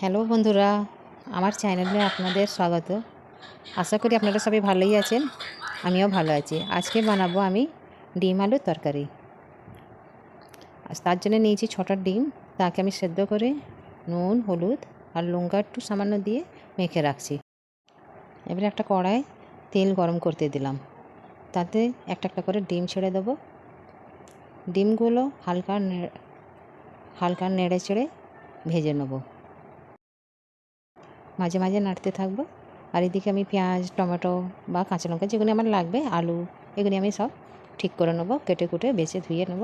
Hello বন্ধুরা, আমার চ্যানেলে আপনাদের স্বাগত। আশা করি আপনারা সবাই ভালোই আছেন, আমিও ভালো আছি। আজকে বানাবো আমি ডিম আলুর তরকারি। তার জন্য নিয়েছি ছটা ডিম, তাকে আমি সেদ্ধ করে নুন, হলুদ আর লঙ্কা একটু সামান্য দিয়ে মেখে রাখছি। এবারে একটা কড়ায় তেল গরম করতে দিলাম। তাতে একটা একটা করে ডিম ছেড়ে দেবো। ডিমগুলো হালকা হালকা নেড়ে চেড়ে ভেজে নেব। মাঝে মাঝে নাড়তে থাকব। আর এদিকে আমি পেঁয়াজ, টমেটো বা কাঁচা লঙ্কা যেগুলি আমার লাগবে, আলু, এগুলি আমি সব ঠিক করে নেব, কেটে কুটে বেছে ধুয়ে নেব।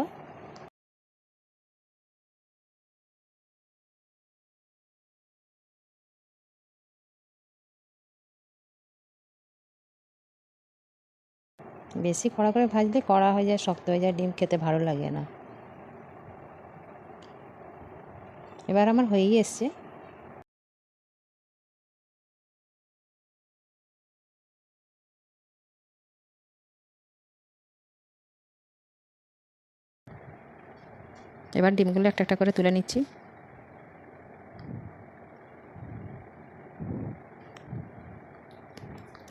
বেশি কড়া করে ভাজলে কড়া হয়ে যায়, শক্ত হয়ে যায়, ডিম খেতে ভালো লাগে না। এবার আমার হয়েই এসছে। এবার ডিমগুলো একটা একটা করে তুলে নিচ্ছি।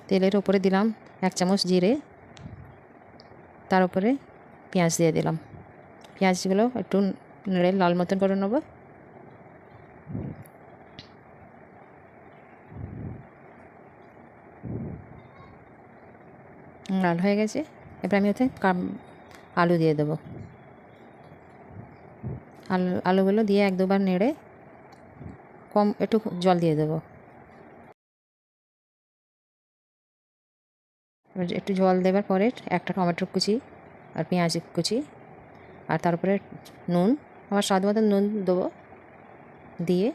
তেলের উপরে দিলাম এক চামচ জিরে, তার উপরে পেঁয়াজ দিয়ে দিলাম। পেঁয়াজগুলো একটু নেড়ে লাল মতন করে নেব। লাল হয়ে গেছে। এবার আমি ওতে আলু দিয়ে দেবো। আলু, আলুগুলো দিয়ে এক দুবার নেড়ে কম একটু জল দিয়ে দেবো। একটু জল দেবার পরে একটা টমেটোর কুচি আর পেঁয়াজ কুচি আর তারপরে নুন, আমার স্বাদ মতো নুন দেবো, দিয়ে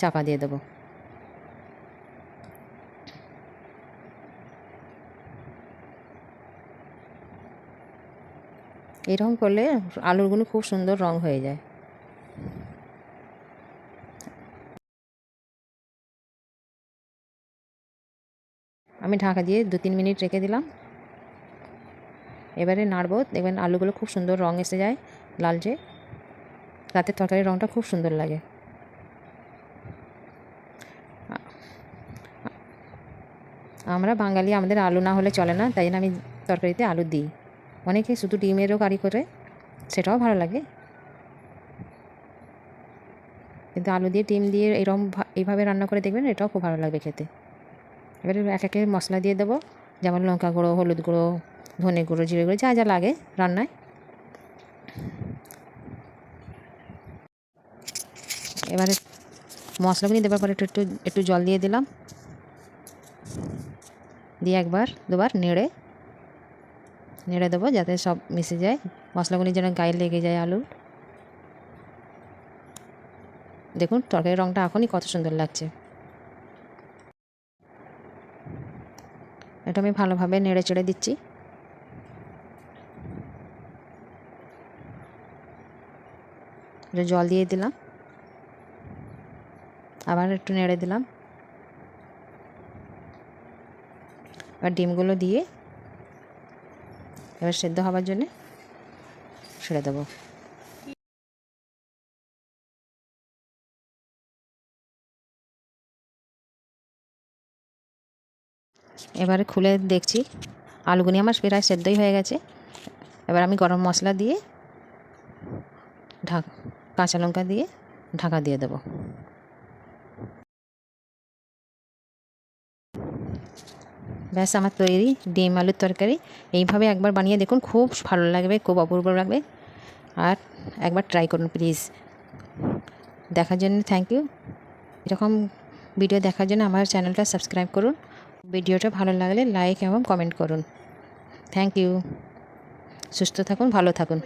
চাপা দিয়ে দেবো। এরকম করলে আলুগুলো খুব সুন্দর রং হয়ে যায়। আমি ঢাকা দিয়ে দু তিন মিনিট রেখে দিলাম। এবারে নাড়বো, দেখবেন আলুগুলো খুব সুন্দর রং এসে যায় লালচে। তাতে তরকারির রঙটা খুব সুন্দর লাগে। আমরা বাঙালি, আমাদের আলু না হলে চলে না, তাই জন্য আমি তরকারিতে আলু দিই। অনেকে শুধু ডিমেরও কারি করে, সেটাও ভালো লাগে। কিন্তু আলু দিয়ে ডিম দিয়ে এরকম এইভাবে রান্না করে দেখবেন এটাও খুব ভালো লাগবে খেতে। এবারে এক একে মশলা দিয়ে দেবো, যেমন লঙ্কা গুঁড়ো, হলুদ গুঁড়ো, ধনে গুঁড়ো, জিরে গুঁড়ো, যা যা লাগে রান্নায়। এবারে মশলাগুলি দেওয়ার পরে একটু একটু একটু জল দিয়ে দিলাম। দিয়ে একবার দুবার নেড়ে নেড়ে দেবো যাতে সব মিশে যায়। মশলাগুলি যেন গায়ে লেগে যায় আলু দেখুন, তরকারির রঙটা এখনই কত সুন্দর লাগছে। এটা আমি ভালোভাবে নেড়ে চেড়ে দিচ্ছি। জল দিয়ে দিলাম। আবার একটু নেড়ে দিলাম। এবার ডিমগুলো দিয়ে এবার সেদ্ধ হওয়ার জন্যে ছেড়ে দেবো। এবারে খুলে দেখছি, আলুগুনি আমার প্রায় সেদ্ধই হয়ে গেছে। এবার আমি গরম মশলা দিয়ে ঢাক, কাঁচা লঙ্কা দিয়ে ঢাকা দিয়ে দেবো। ব্যাস, আমার তৈরি ডিম আলুর তরকারি। এইভাবে একবার বানিয়ে দেখুন, খুব ভালো লাগবে, খুব অপূর্ব লাগবে। আর একবার ট্রাই করুন প্লিজ দেখার জন্য থ্যাংক ইউ এরকম ভিডিও দেখার জন্য আমার চ্যানেলটা সাবস্ক্রাইব করুন। ভিডিওটা ভালো লাগলে লাইক এবং কমেন্ট করুন। থ্যাংক ইউ সুস্থ থাকুন, ভালো থাকুন।